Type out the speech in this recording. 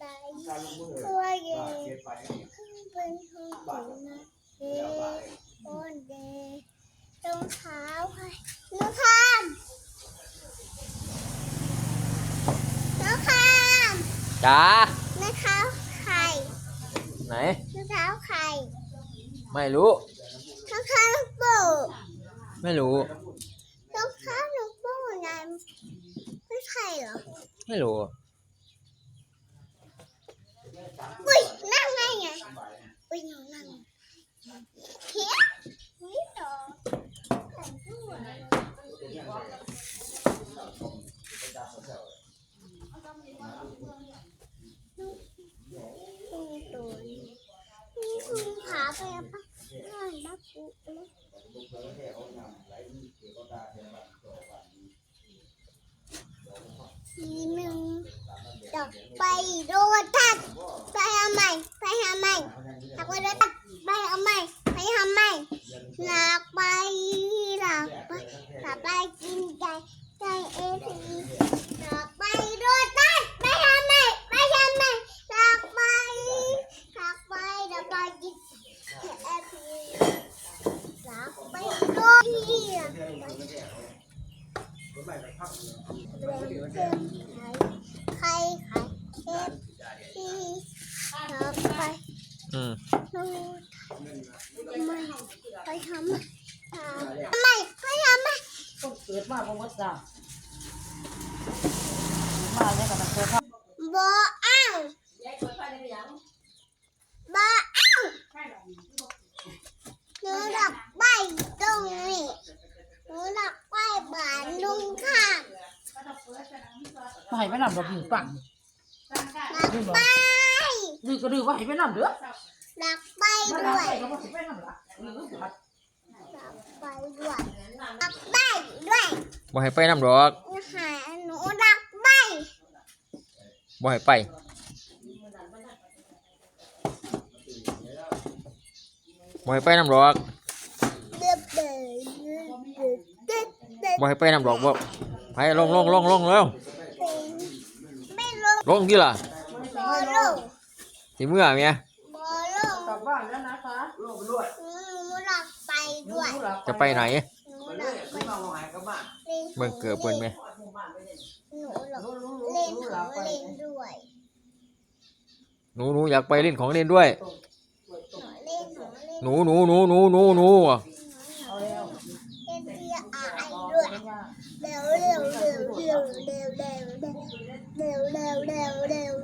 ตายตัวเย่เป็นของผมนะเฮ้โอนเดรองเท้าใครน้องคามน้องคามจ้าน้องเท้าใครไหนน้องเท้าใครไม่รู้น้องเท้าลูกปู่ไม่รู้น้องเท้าลูกปู่นั่นไม่ใช่เหรอไม่รู้ อุ้ยนั่ง ไงไงอุ้ยหนูนั่งเฮียนี่หรองตัวคุณตัวนี่คุณขาไปปะง่ายมากกูเลยทีหนึ่งดอไปโดนทัดไปทำไม อยากไปด้วยกันไปเอาไหมไปทำไหมอยากไปอยากไปอยากไปกินใจใจเอซีอยากไปด้วยกันไปทำไหมไปทำไหมอยากไปอยากไปอยากไปกินเอซีอยากไปด้วยใครใครเอซีอยากไป อืมไม่ไปทำไมไปทำไมต้องเกิดมาเพราะว่าจ้ามาเนี่ยกับมันเกิดมาบ่อ้าวบ่อ้าวหนูหลับไปตรงนี้หนูหลับไปบ้านลุงข้างไปไม่หลับหราผิวปั่นหลับไป ดื้อก็ดื้อให้ไปนั่นเด้อรักไปด้วยก็บ่สิไปนั่นล่ะหรือว่ารักไปด้วยรักไปด้วยบ่ให้ไปน้ำดอกหาหนูรักไปบ่ให้ไปบ่ให้ไปน้ำดอกบ่ให้ไปน้ำดอกบ่ให้ลงลงลงลงแล้วลงที่ล่ะ สิเมื่อเมียบอลงกลับบ้านแล้วนะคะลงไปด้วยหนูหลักไปด้วยจะไปไหน หนูหลักไปมาหายกับบ้านเล่นเบิ่งเกิดเพิ่นไหมหนูหลักเล่นของเล่นด้วยหนูหนูอยากไปเล่นของเล่นด้วย หนูเล่นของเล่นหนูหนูหนูหนูหนูหนูเอาแล้วเล่นเรียอายด้วยเร็วเร็วเร็วเร็วเร็วเร็วเร็วเร็วเร็วเร็วเร็วเร็ว